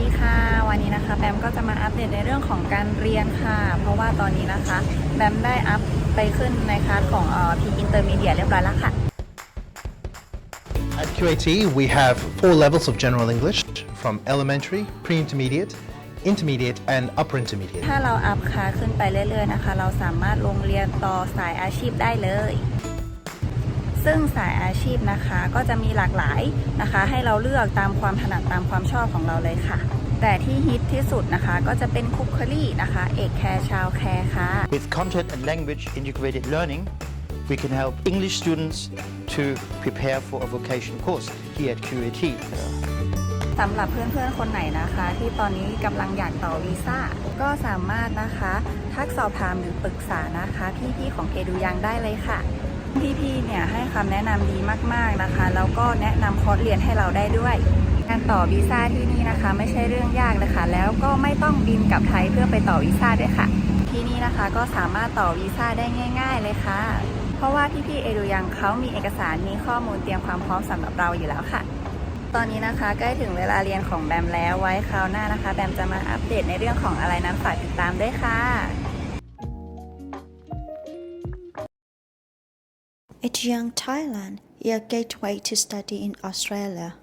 ดีค่ะ วันนี้นะคะแบมก็จะมาอัปเดตในเรื่องของการเรียนค่ะ เพราะว่าตอนนี้นะคะแบมได้อัพไปขึ้นในคลาสของเอ่อพีอินเตอร์มีเดียเรียบร้อยแล้วค่ะ At QAT, we have four levels of general English from elementary, pre-intermediate, intermediate, and upper intermediate. ถ้าเราอัพคลาสขึ้นไปเรื่อยๆนะคะ เราสามารถลงเรียนต่อสายอาชีพได้เลย ซึ่งสายอาชีพนะคะก็จะมีหลากหลายนะคะ ให้เราเลือกตามความถนัดตามความชอบของเราเลยค่ะ แต่ที่ฮิตที่สุดนะคะ ก็จะเป็นคุกคลี่นะคะเอกแคร์ชาวแคร์ค่ะ With content and language integrated learning, we can help English students to prepare for a vocation course here at QAT. สำหรับเพื่อนๆ คนไหนนะคะ ที่ตอนนี้กำลังอยากต่อวีซ่าก็สามารถนะคะ ทักสอบถามหรือปรึกษานะคะ พี่ๆ ของเอดูยังได้เลยค่ะ พี่ๆเนี่ยให้คำแนะนำดีมากๆนะคะแล้วก็แนะนำคอร์สเรียนให้เราได้ด้วย การต่อวีซ่าที่นี่นะคะ ไม่ใช่เรื่องยากเลยค่ะแล้วก็ไม่ต้องบินกลับไทยเพื่อไปต่อวีซ่าด้วยค่ะ ที่นี่นะคะก็สามารถต่อวีซ่าได้ง่าย ๆ เลยค่ะ เพราะว่าพี่ๆเอดูยังเขามีเอกสารมีข้อมูลเตรียมความพร้อมสำหรับเราอยู่แล้วค่ะตอนนี้นะคะใกล้ถึงเวลาเรียนของแบมแล้วไว้คราวหน้านะคะ แบมจะมาอัปเดตในเรื่องของอะไรนั้นฝากติดตามด้วยค่ะ It's Young Thailand, your gateway to study in Australia.